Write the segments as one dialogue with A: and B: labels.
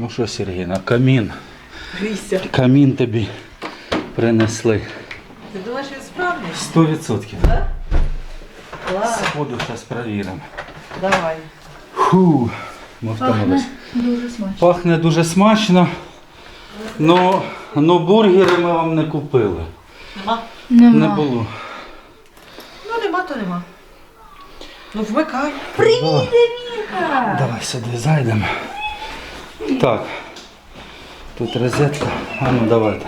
A: Ну що, Сергійна, камін.
B: Грійся.
A: Камін тобі принесли.
B: Ти думаєш, він справний?
A: 100%.
B: Так? Клас.
A: Сходу зараз перевіримо.
B: Давай.
A: Фу, ми втомились.
C: Дуже смачно.
A: Пахне дуже смачно. Ну, ну бургери ми вам не купили.
B: Нема?
A: Не було.
B: Ну нема, то нема. Ну вмикай.
A: Привіт, Давай сюди зайдемо. Так. Тут розетка. А ну давайте.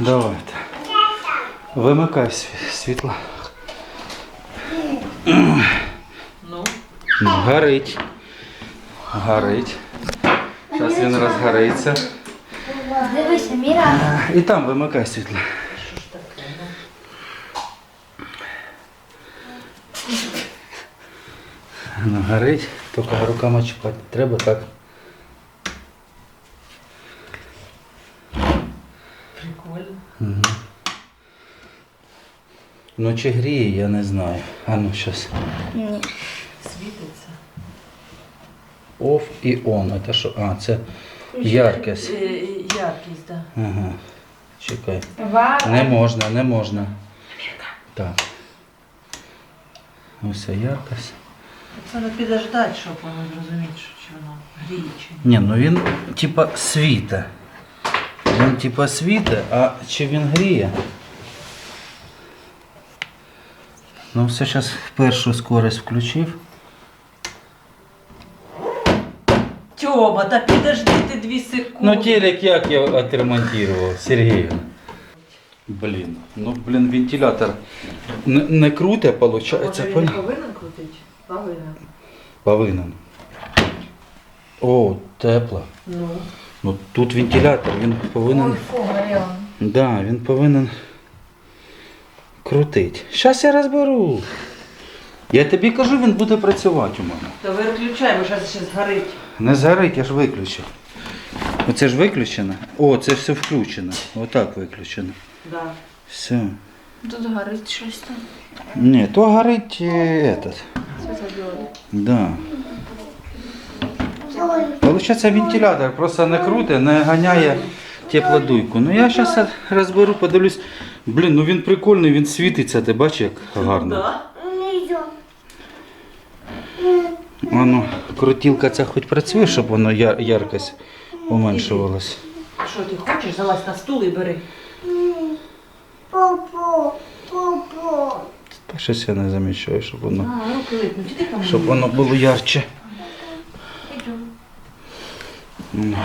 A: Давайте. Вимикай світло.
B: Ну.
A: Ну, горить. Горить. Зараз він розгориться.
C: Дивися, Міра.
A: І там вимикай світло.
B: Що ж таке? Ну.
A: Ну, горить, тільки руками чіпати треба так.
B: Прикольно.
A: Ну чи гріє, я не знаю. А ну щас.
C: Ні.
B: Світиться.
A: Off і on. Це що? А, це яркість.
B: Е, Яркість, так.
A: Ага. Чекай.
C: Вау.
A: Не можна, не можна. Так. Ось яркость.
B: Це не підождати, щоб воно зрозуміти, що воно гріє чи ні.
A: Ні, ну він типа світе. Він типа світе, а чи він гріє? Ну все, зараз першу скорость включив.
B: Тьома, та підожди ти дві секунди.
A: Ну телек як я отремонтував, Сергій. Блін, ну блін, вентилятор не, не круте, виходить,
B: Може він не повинен крутити? Повинен.
A: Повинен. О, тепло.
B: Ну.
A: Ну тут вентилятор, він повинен.
C: Ой, фу.
A: Да, він повинен крутити. Зараз я розберу. Я тобі кажу, він буде працювати у мене.
B: То виключай, бо зараз ще згорить.
A: Не згорить, я ж виключив. Оце ж виключено. О, це все включено. Отак виключено.
B: Да.
A: Все.
C: Тут горить щось там.
A: Ні, то горить е, этот. Да. Получається вентилятор просто не круте, не ганяє теплодуйку. Ну я зараз розберу, подивлюсь. Блін, ну він прикольний, він світиться, ти бачиш, як гарно. Воно, крутілка ця хоч працює, щоб воно яркость уменшувалась.
B: Що ти хочеш? Залазь на стул і бери.
A: Та щось я не замічаю, щоб воно,
B: А, руки липнуть. Іди там.
A: щоб воно було ярче. Ну.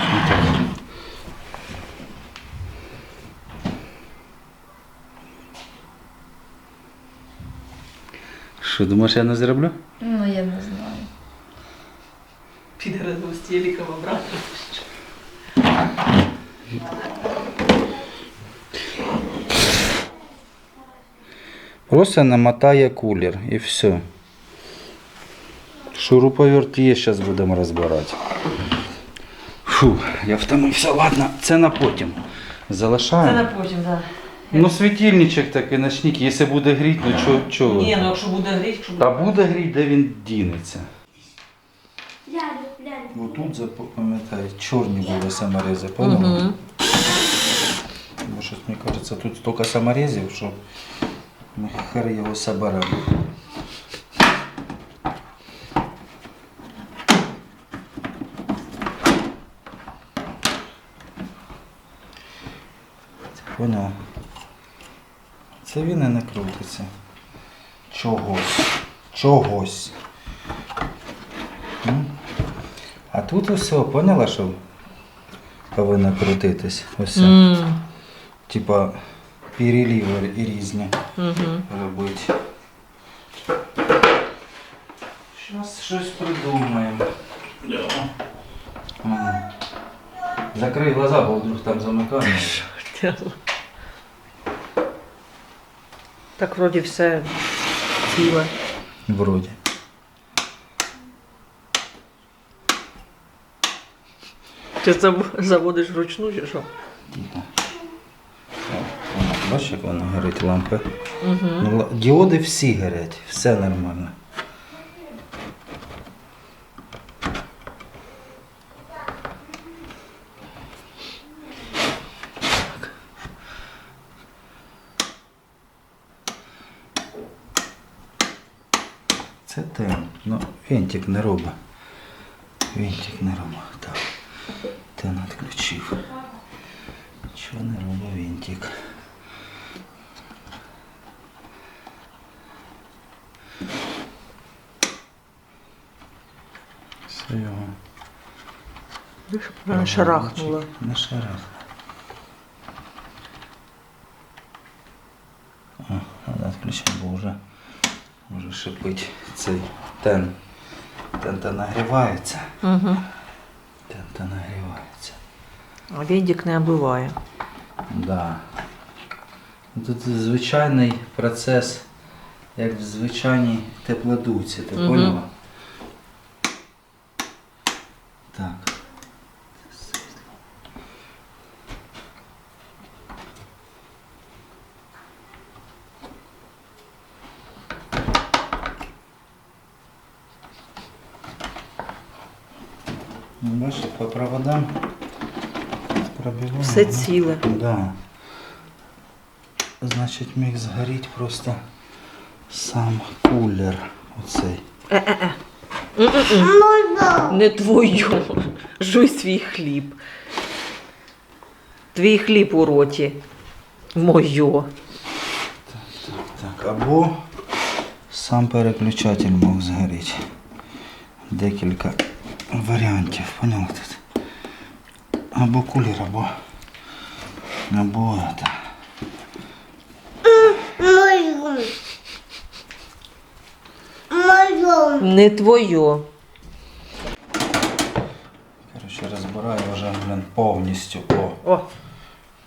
A: Що, думаєш, я не зроблю?
C: Ну, я не знаю.
B: Піде разом з телеком обратно.
A: Просто намотає кулер і все. Шуруповерт є, зараз будемо розбирати. Фу, я втомився. Ладно, це на потім.
B: Це
A: Залишаємо.
B: на потім, так.
A: Ну, світильничок такий ночник, якщо буде гріти, ну чого? чого?
B: Ні, ну якщо буде гріх, якщо буде.
A: Та буде гріти, де він дінеться.
D: Дядя.
A: Отут запам'ятай, чорні були саморези, поняла?
B: Угу.
A: Бо щось мені кажеться, тут стільки саморезів, що хер його соберемо. Поняв? Це він і не крутиться. Чогось. Чогось. А тут усе, поняла, що повинно крутитись? Ось. Типа переливи і різні
B: Угу.
A: робити. Зараз щось придумаємо. Ага. Закрий глаза, бо вдруг там замикання.
B: Так вроді все ціле.
A: Вроді.
B: Ти заводиш вручну чи що?
A: Бачиш, як вона горить лампи.
B: Угу.
A: Діоди всі горять, все нормально. Це тем, ну вінтик не робить. Вінтик не робить. Так. Тен надключив. Нічого не робить вінтик. Все його.
B: Вона шарахнула.
A: Не шарахнула. О, треба бо вже, вже шипить цей тен. Тен-то нагрівається.
B: Угу.
A: Тен-то нагрівається.
B: А Віндік не оббиває.
A: Да. Тут звичайний процес, як в звичайній теплодуці, ти
B: Мгм.
A: поняла? Так. Бачиш, по проводам пробиваємо.
B: Все ціле.
A: Да. Значить, міг згоріти просто сам кулер. Оцей.
B: Е-е-е. Не твою. Жуй свій хліб. Твій хліб у роті. Мойо.
A: Так, або сам переключатель мог згоріти. Декілька варіантів, поняв тут? Або кулер, або. Або это.
B: Не твоє.
A: Коротше, розбираю вже, блін, повністю. О.
B: О,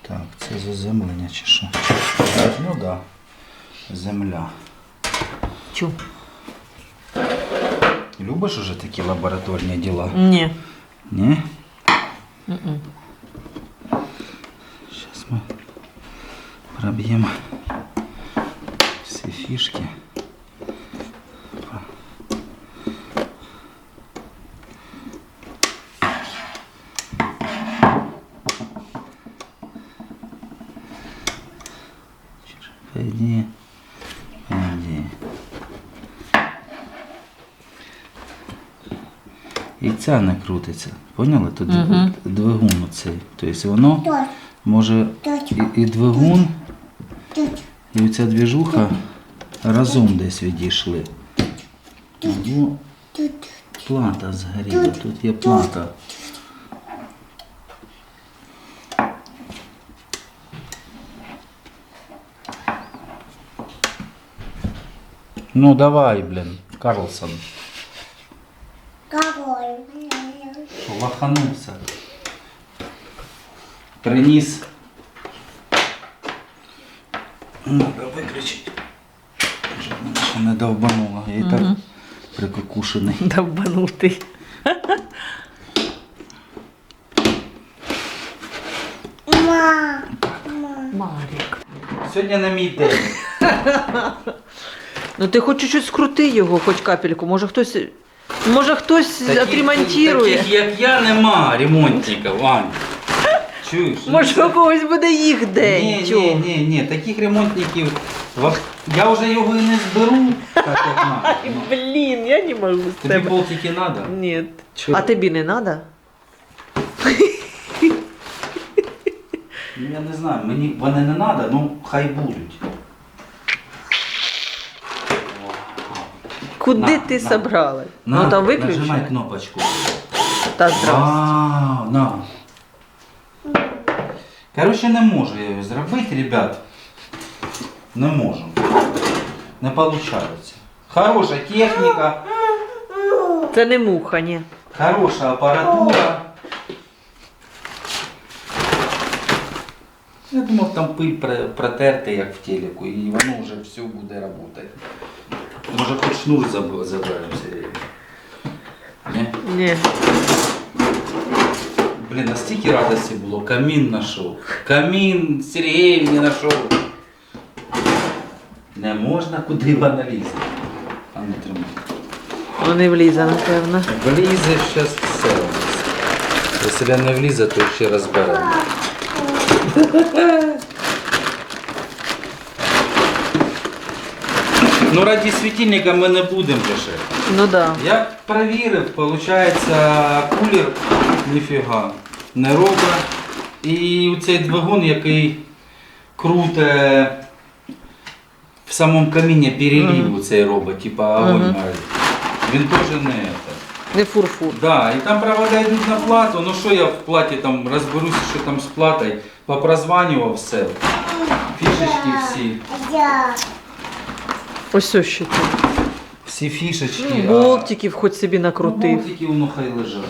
A: Так, це заземлення чи що? Ну так. Да. Земля.
B: чу.
A: Любиш уже такі лабораторні діла?
B: Ні.
A: Ні?
B: М-м.
A: Сейчас мы пробьем все фишки. По І не крутиться. Поняли? Тут
B: Мгм.
A: двигун оцей. Тобто воно може і, і двигун, і оця двіжуха разом десь відійшли. Або плата згоріла. Тут є плата. Ну давай, блін, Карлсон.
D: Какой?
A: Що, лаханувся. Приніс. Надо виключити. Щоб мене не довбануло. Я і так прикукушений.
B: Довбанутий.
D: Ма.
B: Марік.
A: Сьогодні на мій день.
B: Ну ти хоч чуть скрути його, хоч капельку. Може хтось. Може хтось отремонтує.
A: Таких, як я, нема ремонтників, Вань. Чуєш?
B: Може у когось буде їх день.
A: Ні,
B: Тьом.
A: ні, ні, ні, таких ремонтників. Я вже його і не зберу, так як надо. Ну,
B: Блін, я не можу з
A: Тобі
B: тебе.
A: болтики треба?
B: Ні.
A: Чого?
B: А тобі не треба?
A: Ну я не знаю, мені вони не треба, ну хай будуть.
B: Куди
A: На,
B: ти
A: на.
B: собралась?
A: На,
B: Ну там
A: Нажимай кнопочку.
B: Та здрасте.
A: Вау, на. Коротше, не можу я його зробити, ребят. Не можу. Не виходить. Хороша техніка,
B: Це не муха, ні.
A: хороша апаратура. Я думав, там пиль про- протерти, як в телеку, і воно вже все буде працювати. Може хоч шнур заб- заберемо Сергій? Ні?
B: Ні.
A: Блін, настільки радості було, камін знайшов. Камін Сергій мені знайшов. Не можна куди вона лізе. А не тримай.
B: Ну не влізе, напевно.
A: Влізе зараз все. у нас. Якщо не влізе, то ще розберемо. Ну раді світильника ми не будемо лише.
B: Ну да.
A: Я перевірив, виходить, кулер ніфіга не робить. І цей двигун, який круте в самому камінні перелів цей робить, типа огонь
B: Мгм.
A: має. Він теж не це.
B: Не фурфур.
A: Да, і там провода йдуть на плату. Ну що я в платі там розберуся, що там з платою. Попрозванював все. Фішечки всі.
D: Я.
B: Ось ось ще тут.
A: Всі фішечки.
B: Ну,
A: а-
B: болтиків хоч собі
A: Ну,
B: накрутив.
A: болтики воно хай лежать.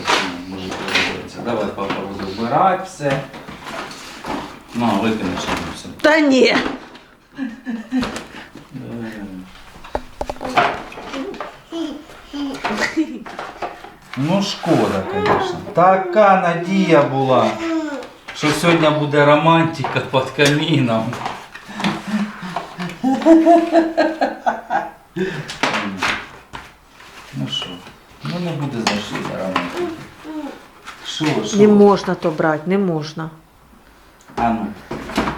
A: ну, Може пригодиться. Давай папа буде вбирати все. Ну, викинеш йому все.
B: Та ні.
A: Ну шкода, звісно. Така надія була, що сьогодні буде романтика під каміном. Ну що, ну не буде за що за. Що, що?
B: Не можна то брати, не можна.
A: А ну,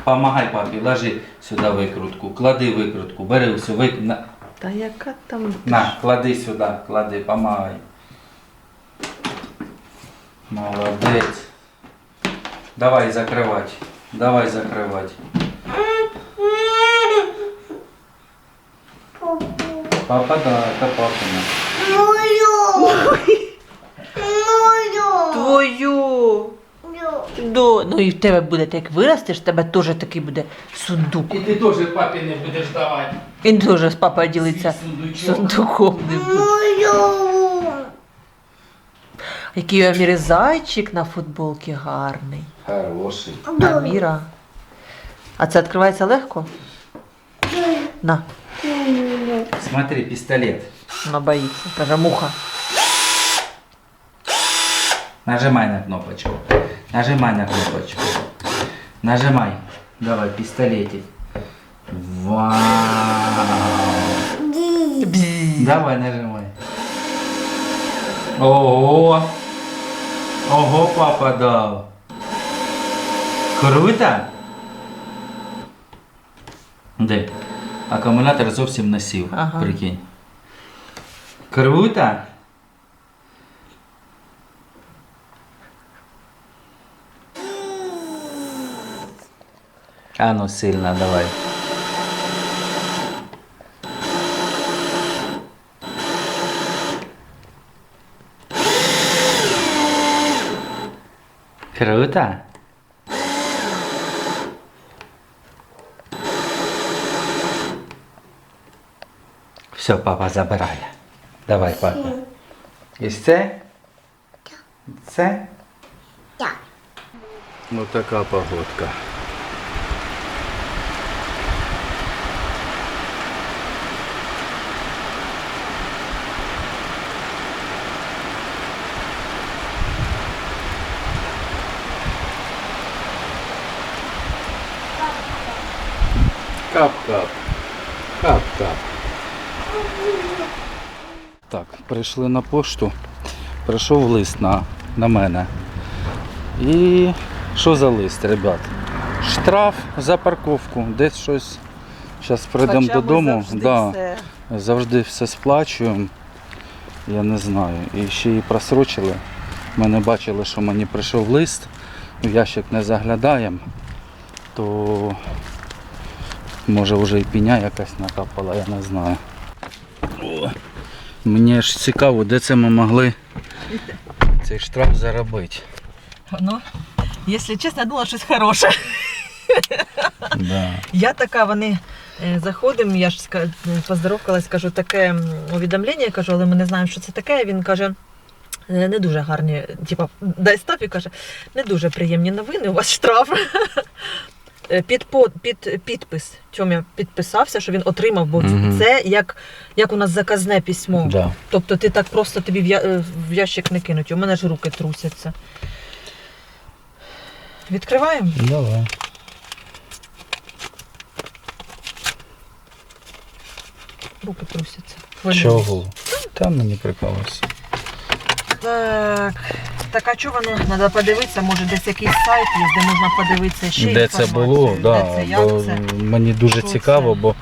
A: помагай папі, ложи сюди викрутку, клади викрутку, бери все, вик... на,
B: Та яка там.
A: на, клади сюди, клади, помагай. Молодець. Давай закривати. Давай закривати. Папа, да, это папина.
D: Мою. Мою.
B: Твою. До. Ну і в тебе буде, як виростеш, в тебе теж такий буде сундук.
A: І ти теж папі не будеш давати.
B: Він теж з папою ділиться
A: Сундучок.
B: сундуком. не буде.
D: Мою.
B: Який у Аміри зайчик на футболці гарний.
A: Хороший.
B: Аміра. А це відкривається легко? На,
A: Смотри, пистолет.
B: вона боїться. Каже, муха.
A: Нажимай на кнопочку. Нажимай на кнопочку. Нажимай. Давай, пистолетик. Вау. Давай, нажимай. Ого. Ого, папа дал. Круто? Де? Акумулятор зовсім не сів.
B: Ага.
A: Прикинь. Круто? А ну сильно давай. Круто. Все, папа забирає. Давай, папа. І це? Це?
D: Так.
A: Ну така погодка. Кап-кап. Кап-кап. Так, прийшли на пошту. Прийшов лист на, на мене. І що за лист, ребят? Штраф за парковку. Десь щось. Зараз прийдемо додому.
B: завжди
A: да,
B: все-
A: завжди все сплачуємо. Я не знаю. І ще і просрочили. Мене бачили, що мені прийшов лист. В ящик не заглядаємо, то може вже і піня якась накапала, я не знаю. Мені ж цікаво, де це ми могли цей штраф заробити.
B: Ну, якщо чесно, я думала, щось хороше.
A: Да.
B: Я така, вони е, заходимо, я ж поздоровкалась, кажу, таке м, увідомлення, кажу, але ми не знаємо, що це таке. Він каже. «Е, Не дуже гарні, типа, дай став і каже, не дуже приємні новини, у вас штраф. Е, Під, під підпис. Тьомя підписався, що він отримав, бо
A: Мгм.
B: це як, як у нас заказне письмо.
A: Да.
B: Тобто ти так просто тобі в, я, е, в ящик не кинуть. У мене ж руки трусяться. Відкриваємо?
A: Давай.
B: Руки трусяться.
A: Чого? Там мені прикалувався.
B: Так. Так, а чого воно треба подивитися? Може десь якийсь сайт є, де можна подивитися ще
A: Де це
B: інформацію?
A: було,
B: де
A: да,
B: це, як
A: бо
B: це?
A: мені дуже
B: Що
A: цікаво,
B: це?
A: бо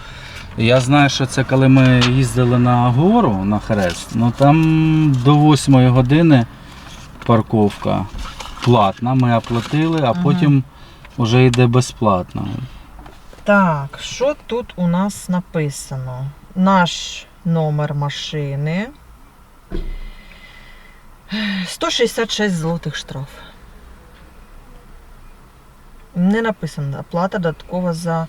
A: Я знаю, що це коли ми їздили на гору на хрест, ну там до 8 години парковка платна, ми оплатили, а потім вже йде безплатно.
B: Так, що тут у нас написано? Наш номер машини. 166 злотих штраф. Не написано. Оплата додаткова за.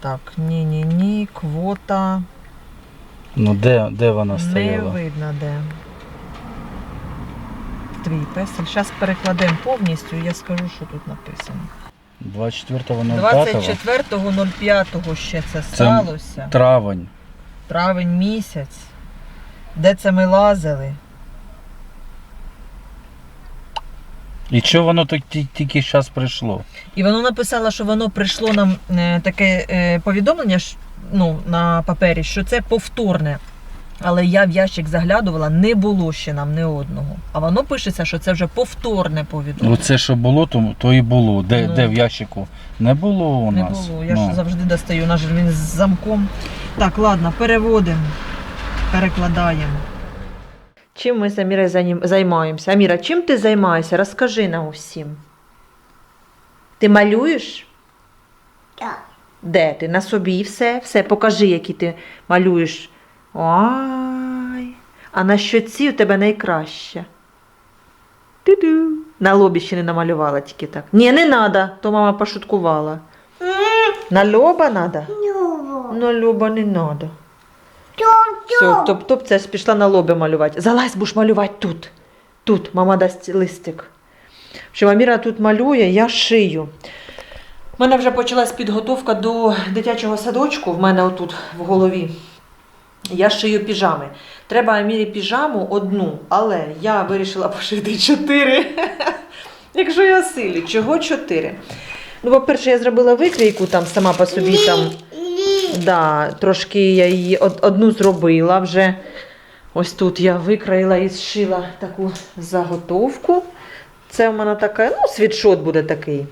B: Так, ні-ні-ні, квота.
A: Ну де, де вона
B: Не видно де. Твій песель. Зараз перекладемо повністю і я скажу, що тут написано.
A: 24.05
B: 24.05 ще це сталося.
A: травень.
B: Травень місяць. Де це ми лазили?
A: І що воно так ті- тільки зараз прийшло?
B: І воно написало, що воно прийшло нам е, таке е, повідомлення ну, на папері, що це повторне. Але я в ящик заглядувала, не було ще нам ні одного. А воно пишеться, що це вже повторне повідомлення.
A: Оце, що було, то, то і було. Де,
B: Ну.
A: де в ящику? Не було у
B: Не
A: нас.
B: було. Я
A: Ну.
B: ж завжди достаю, наш він з замком. Так, ладно, переводимо, перекладаємо. Чим ми з Амірою займаємося? Аміра, чим ти займаєшся? Розкажи нам усім. Ти малюєш?
D: Так.
B: Де ти? На собі все? Все, покажи, які ти малюєш. Ой. А на щоці у тебе найкраще. Ту-ду. На лобі ще не намалювала тільки так. Ні, не треба, то мама пошуткувала. На лоба треба? На лоба не треба. Все, топ-топ, це ж пішла на лобі малювати. Залазь, будеш малювати тут. Тут, мама дасть листик. Що Аміра тут малює, я шию. У мене вже почалась підготовка до дитячого садочку, в мене отут в голові. Я шию піжами. Треба Амірі піжаму одну, але я вирішила пошити чотири. Якщо я силі, чого чотири? Ну, по-перше, я зробила викрійку там сама по собі там. Да, трошки я її одну зробила вже. Ось тут я викроїла і зшила таку заготовку. Це в мене така, ну, світшот буде такий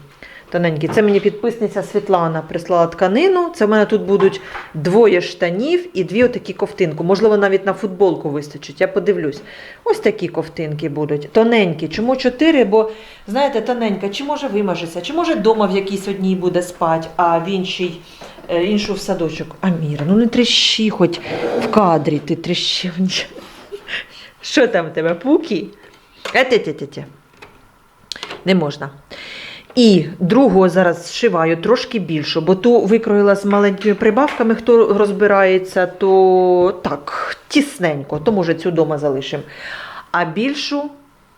B: тоненький. Це мені підписниця Світлана прислала тканину. Це в мене тут будуть двоє штанів і дві отакі ковтинки. Можливо, навіть на футболку вистачить. Я подивлюсь. Ось такі ковтинки будуть. Тоненькі. Чому чотири? Бо, знаєте, тоненька, чи може вимажеться, чи може вдома в якійсь одній буде спати, а в іншій іншу в садочок. Аміра, ну не тріщи, хоч в кадрі ти тріщив. Що там в тебе, пукі? Е-те-те-те-те. Не можна. І другого зараз зшиваю трошки більше, бо ту викроїла з маленькими прибавками, хто розбирається, то так, тісненько, то може цю дома залишимо. А більшу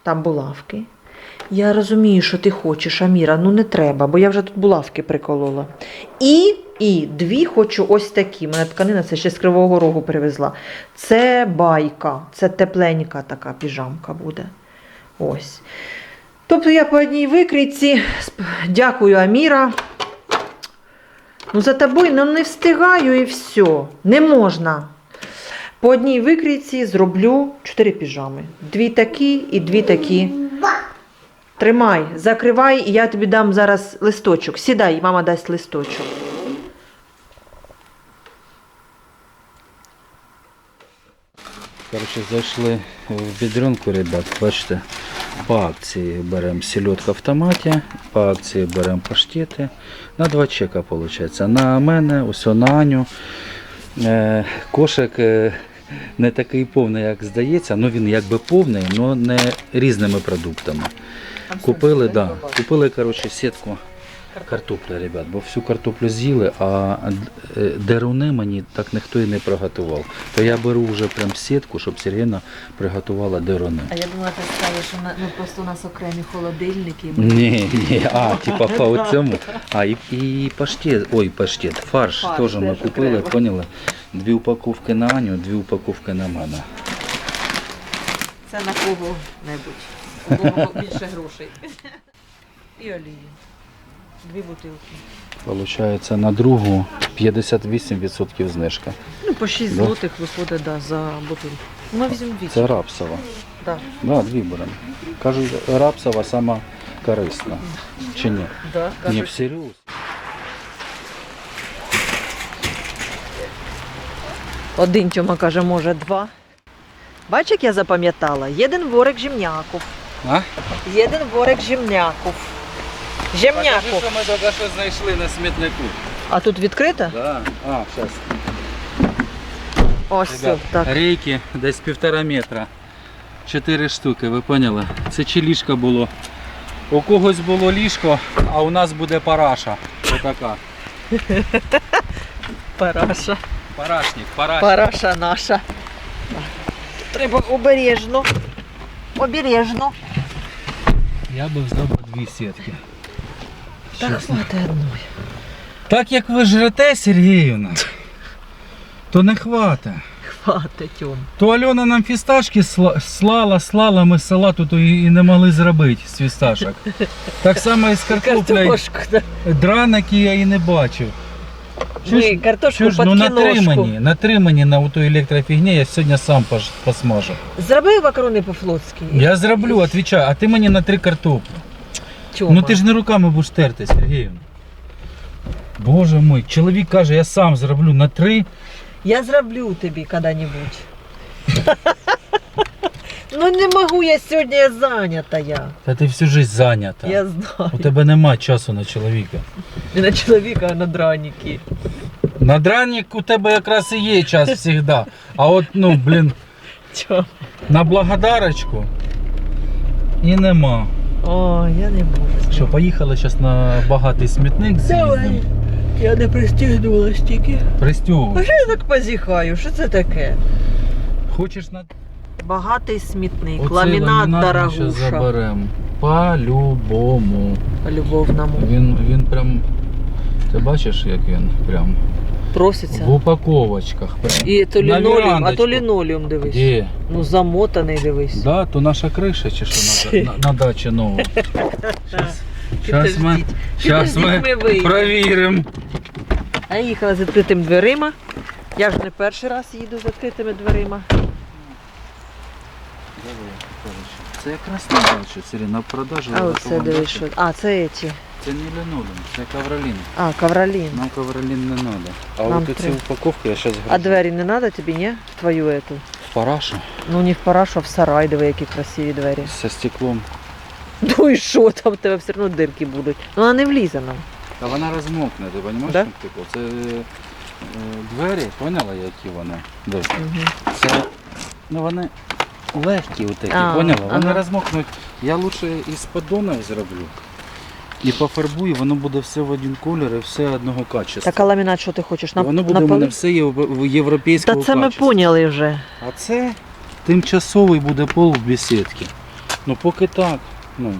B: там булавки. Я розумію, що ти хочеш, Аміра, ну не треба, бо я вже тут булавки приколола. І, і дві хочу ось такі. Мене тканина це ще з Кривого Рогу привезла. Це байка, це тепленька така піжамка буде. Ось. Тобто я по одній викрійці. Дякую, Аміра. Ну, за тобою ну, не встигаю і все. Не можна. По одній викрійці зроблю чотири піжами. Дві такі і дві такі. Тримай, закривай, і я тобі дам зараз листочок. Сідай, мама дасть листочок.
A: Коротше, зайшли в бідрюнку, ребят. Бачите, по акції беремо сільотка в томаті, по акції беремо паштети. На два чека виходить. На мене, усе на Аню. Е, кошик е, не такий повний, як здається, ну він якби повний, але не різними продуктами. Купили, да, купили коротше, сітку картоплі, ребят, бо всю картоплю з'їли, а е, деруни мені так ніхто і не приготував. То я беру вже прям сітку, щоб Сергіна приготувала деруни.
B: А я думала, ти скажеш, що ну, просто у нас окремі холодильники.
A: Ні, ні, а, типа по цьому. А, і, і паштет, ой, паштет, фарш,
B: Фарш
A: теж ми купили, поняли? Дві упаковки на Аню, дві упаковки на мене.
B: Це на кого-небудь. У кого більше грошей. І олії. Дві бутилки.
A: Получається на другу 58% знижка.
B: Ну, по 6
A: Да.
B: злотих виходить да, за бутилку. Ми візьмемо дві.
A: Це рапсова.
B: Да.
A: Да, дві беремо. Кажуть, рапсова сама корисна. Чи ні?
B: Да,
A: Ні,
B: кажуть.
A: всерйоз.
B: Один Тьома каже, може, два. Бач, як я запам'ятала, єдин ворик жімняков.
A: А?
B: Єдин ворик жімняков. Жемняков.
A: що ми тільки що знайшли на смітнику.
B: А тут відкрита?
A: Да. А, зараз.
B: Ось все,
A: Ребят,
B: так.
A: рейки десь півтора метра. Чотири штуки, ви поняли? Це чи ліжко було? У когось було ліжко, а у нас буде параша. Отака.
B: Параша.
A: Парашник, парашник.
B: Параша наша. Треба обережно. Обережно.
A: Я би взяв дві сітки.
B: Так
A: Чесно.
B: хватить одної.
A: Так як ви жрете, Сергіївна, то не хватить.
B: Хватить, Тьом.
A: То Альона нам фісташки сла- слала, слала, ми салату то і і не могли зробити з фісташок. Так само і з картоплею.
B: Картошку. да.
A: Я і не бачив.
B: Ми картошку
A: Чуєш,
B: під
A: ну на
B: кіношку.
A: тримані, на оту електрофігні я сьогодні сам пож- посмажу.
B: Зроби макарони по-флотськи.
A: Я зроблю, відповідаю, а ти мені на три картоплі.
B: Тьома.
A: Ну ти ж не руками будеш терти, Сергіївна. Боже мой, чоловік каже, я сам зроблю на три.
B: Я зроблю тобі коли-небудь. ну не можу, я сьогодні я зайнята я.
A: Та ти всю жизнь зайнята.
B: Я знаю.
A: У тебе нема часу на чоловіка.
B: Не на чоловіка, а на драніки.
A: На дранік у тебе якраз і є час завжди. А от, ну, блін, на благодарочку і нема.
B: О, я не можу.
A: Що, поїхали зараз на багатий смітник
B: Давай. Я не пристігнулась тільки. А що я так позіхаю? Що це таке?
A: Хочеш на
B: Багатий смітник,
A: Оцей
B: ламінат
A: ми щас
B: дорогуша.
A: заберемо. По-любому.
B: По-любовному.
A: Він, він прям. Ти бачиш, як він прям
B: Проситься.
A: в упаковочках. Прям.
B: І то
A: На
B: лінолеум, а то лінолеум дивись.
A: Де?
B: Ну замотаний дивись.
A: Да, то наша криша чи що на, на, на дачі нова. Ми,
B: Підождіть.
A: щас ми
B: Підождіть, ми
A: провіримо.
B: Я їхала з відкритими дверима. Я ж не перший раз їду з відкритими дверима.
A: Це якраз не бачу, Сирі, на продажу.
B: А оце
A: такого
B: дивись, що. А, це ці.
A: Це не лінолеум, це ковролін.
B: А, ковролін.
A: Нам ковролін не треба. А
B: Нам
A: от
B: треба.
A: упаковки я зараз
B: А двері не треба тобі, ні? В твою ету.
A: Параша
B: Ну не в парашу, а в сарай, диви, які красиві двері.
A: зі стеклом.
B: Ну і що там в тебе все одно дирки будуть. Ну вона не влізе нам.
A: Та вона розмокне, ти розумієш?
B: Да?
A: Типу, це е, двері, поняла, які вони? Дивись.
B: Угу.
A: Це, ну вони легкі отакі,
B: А,
A: поняла? Вони
B: ага.
A: розмокнуть. Я лучше із поддонів зроблю. І пофарбую, воно буде все в один колір і все одного качества.
B: Так а ламінат, що ти хочеш?
A: І
B: На,
A: воно буде
B: на
A: в мене
B: полу?
A: все єв- європейського
B: Та це ми
A: качества.
B: поняли вже.
A: А це тимчасовий буде пол в бесідці. Ну поки так. Ну,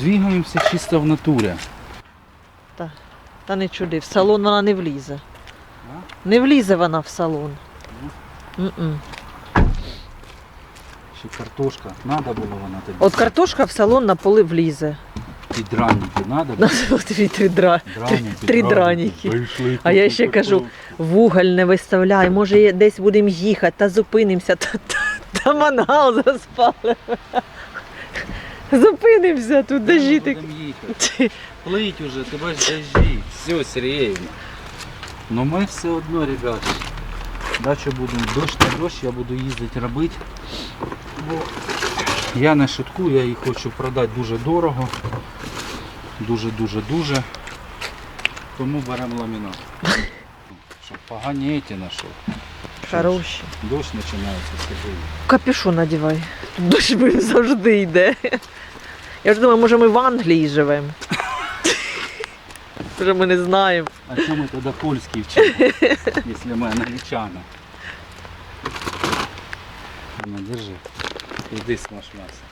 A: двигаємося чисто в натурі.
B: Та не чуди, в салон вона не влізе. Не влізе вона в салон. М-м.
A: Ще картошка. Надо було вона тобі.
B: От картошка в салон на поли влізе.
A: І драники надо
B: На
A: було.
B: дві три дра.
A: Драники,
B: три драники.
A: Вийшли,
B: А я ще кажу, вуголь не виставляй, може є- десь будемо їхати, та зупинимося, та, та, та мангал заспали. Зупинимося тут, дожі.
A: Будемо їхати. Плить уже, ти бачиш, дожди. Все, Сергіївна. Ну ми все одно, ребята. Дачу будемо дощ на дощ, я буду їздити робити. Бо я не шуткую, я її хочу продати дуже дорого. Дуже-дуже-дуже. Тому беремо ламінат. Щоб погані ті знайшов.
B: Хороші.
A: Дощ починається, скажи.
B: Капюшон надівай. Тут дощ завжди йде. Я ж думаю, може ми в Англії живемо. Може ми не знаємо.
A: А чому ми тоді польський вчимо, якщо ми англічани? Ну, держи. Іди смаж м'ясо.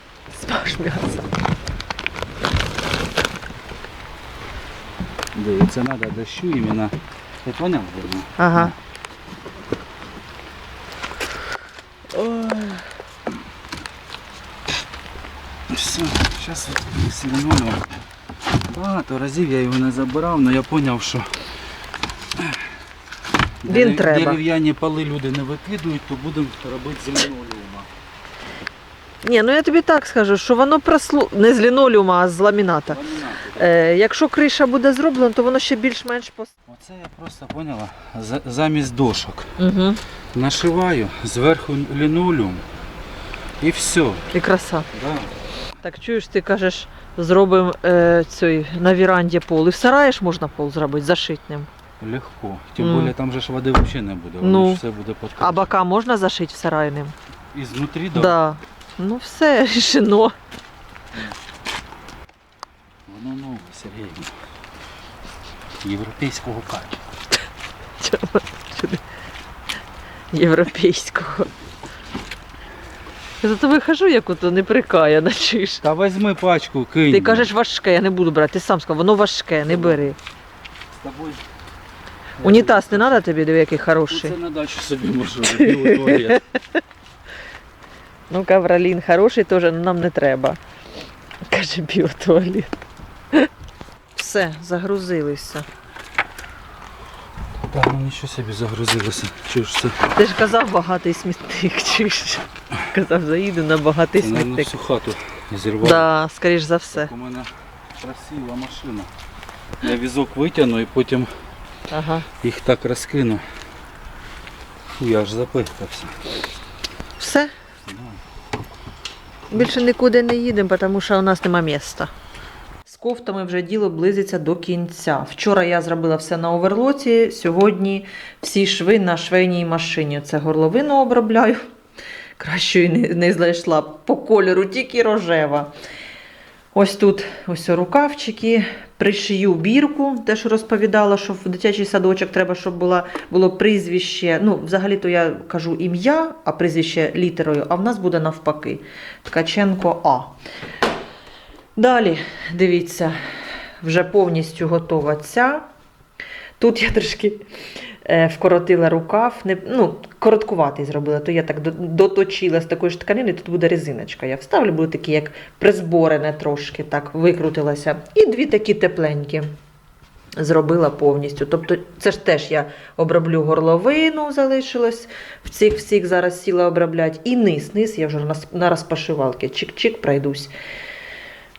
B: Смаж м'ясо.
A: Це треба дощу іменно. Ти поняв?
B: Ага.
A: Все, зараз з лінолеум. Багато разів я його не забирав, але я зрозумів, що
B: Він треба.
A: дерев'яні поли люди не викидують, то будемо робити з лінолеума.
B: Ні, ну я тобі так скажу, що воно прослу... не з лінолеума, а з ламіната. Е, якщо криша буде зроблена, то воно ще більш-менш пос...
A: Оце я просто поняла. за- Замість дошок.
B: Угу.
A: Нашиваю зверху лінолеум і все.
B: І краса.
A: Да.
B: Так чуєш, ти кажеш, зробимо е, цей, на віранді пол. І в сараї ж можна пол зробити зашитним.
A: Легко. Тим
B: Ну.
A: більше там же ж води взагалі не буде. Воно
B: Ну.
A: ж все буде під
B: А бока можна зашити в сарайним?
A: І знутрі,
B: Да.
A: да.
B: Ну все, рішено.
A: Воно нове, Сергій. Європейського качества.
B: Європейського. Я за тобою хожу, як ото не прикаяна, чуєш.
A: Та візьми пачку, кинь.
B: Ти кажеш важке, я не буду брати. Ти сам сказав, воно важке, не бери.
A: З тобою.
B: Унітаз не треба тобі, диви, який хороший.
A: Це на дачу собі можу у туалет.
B: Ну, кавролін хороший теж, але нам не треба. Каже біотуалет. Все, загрузилися.
A: Та ну нічого собі загрузилося. Чуєш це?
B: Ти ж казав багатий смітник, чуєш? Казав, заїду на багатий
A: Це, мабуть,
B: смітник.
A: всю хату зірвало.
B: Да, скоріш за все.
A: Так у мене красива машина. Я візок витягну і потім
B: Ага.
A: їх так розкину. Фу, я аж запихався.
B: Все? Більше нікуди не їдемо, тому що у нас нема міста. Кофтами вже діло близиться до кінця. Вчора я зробила все на оверлоці, сьогодні всі шви на швейній машині. Це горловину обробляю. Кращої не, не знайшла по кольору, тільки рожева. Ось тут ось рукавчики, пришию бірку, те, що розповідала, що в дитячий садочок треба, щоб була, було прізвище. Ну, взагалі-то я кажу ім'я, а прізвище літерою, а в нас буде навпаки. Ткаченко А. Далі, дивіться, вже повністю готова ця. Тут я трошки е, вкоротила рукав, не, ну, короткуватий зробила, то я так доточила з такої ж тканини, тут буде резиночка. Я вставлю, буде такі, як призборене трошки, так, викрутилася. І дві такі тепленькі зробила повністю. Тобто, це ж теж я оброблю горловину, залишилось в цих всіх зараз сіла обробляти. І низ, низ я вже на, розпашивалки, чик-чик пройдусь.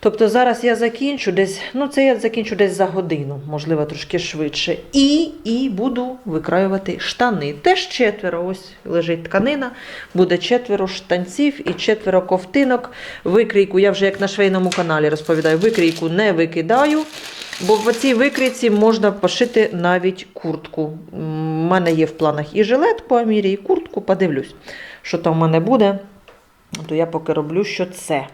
B: Тобто зараз я закінчу десь, ну це я закінчу десь за годину, можливо, трошки швидше. І, і буду викраювати штани. Теж четверо, ось лежить тканина, буде четверо штанців і четверо ковтинок. Викрійку, я вже як на швейному каналі розповідаю, викрійку не викидаю, бо в цій викрійці можна пошити навіть куртку. У мене є в планах і жилет по Амірі, і куртку, подивлюсь, що там в мене буде. То я поки роблю, що це.